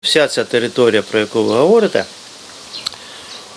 Вся ця територія, про яку ви говорите,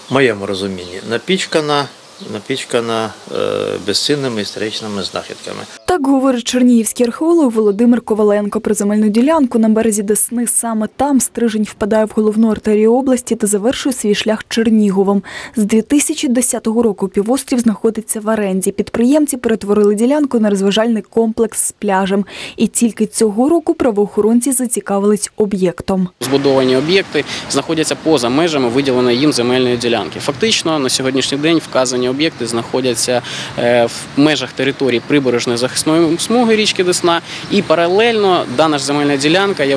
в моєму розумінні, напічкана, напічкана е, безцінними історичними знахідками. Так говорить чернігівський археолог Володимир Коваленко про земельну ділянку на березі Десни. Саме там стрижень впадає в головну артерію області та завершує свій шлях Черніговом. З 2010 року півострів знаходиться в оренді. Підприємці перетворили ділянку на розважальний комплекс з пляжем. І тільки цього року правоохоронці зацікавились об'єктом. Збудовані об'єкти знаходяться поза межами виділеної їм земельної ділянки. Фактично на сьогоднішній день вказані об'єкти знаходяться е, в межах території прибережної захисної смуги річки Десна, і паралельно дана ж земельна ділянка є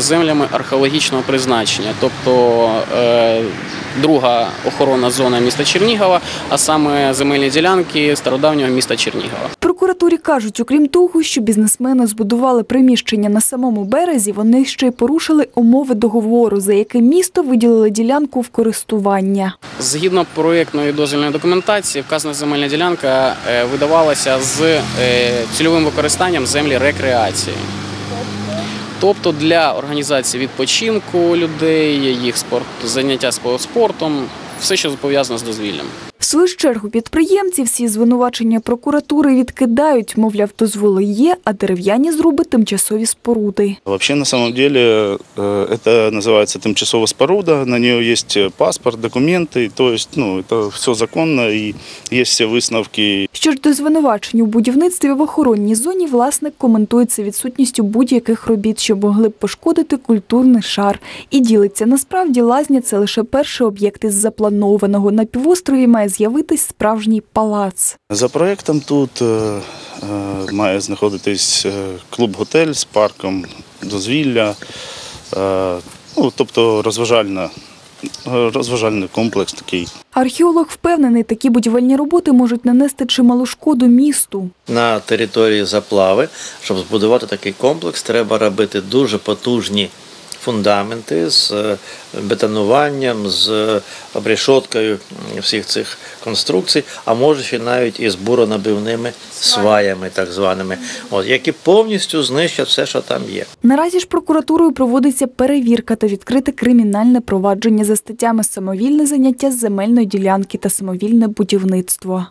землями археологічного призначення, тобто е, друга охоронна зона міста Чернігова, а саме земельні ділянки стародавнього міста Чернігова. Прокуратурі кажуть, окрім того, що бізнесмени збудували приміщення на самому березі, вони ще й порушили умови договору, за яким місто виділило ділянку в користування. Згідно проєктної дозвільної документації, вказана земельна ділянка е, видавалася з е, цільовим використанням землі рекреації. Тобто для організації відпочинку людей, їх спорт, заняття спортом, все, що пов'язано з дозвіллям В свою ж чергу підприємці всі звинувачення прокуратури відкидають, мовляв, дозволи є, а дерев'яні зруби тимчасові споруди. Вообще, на самом деле, э, это называется тимчасовая споруда, на нее есть паспорт, документы, то есть, ну, это все законно, и есть все висновки. Що ж до звинувачень у будівництві в охоронній зоні, власник коментується відсутністю будь-яких робіт, що могли б пошкодити культурний шар. І ділиться, насправді лазня – це лише перший об'єкт із запланованого. На півострові має з'явитись справжній палац. За проектом тут е, е, має знаходитись е, клуб-готель з парком дозвілля, ну, тобто розважальна, розважальний комплекс такий. Археолог впевнений, такі будівельні роботи можуть нанести чималу шкоду місту. На території заплави, щоб збудувати такий комплекс, треба робити дуже потужні фундаменти з е, бетонуванням, з обрешоткою всіх цих конструкцій, а може ще навіть із буронабивними сваями, так званими, от, які повністю знищать все, що там є. Наразі ж прокуратурою проводиться перевірка та відкрите кримінальне провадження за статтями самовільне заняття з земельної ділянки та самовільне будівництво.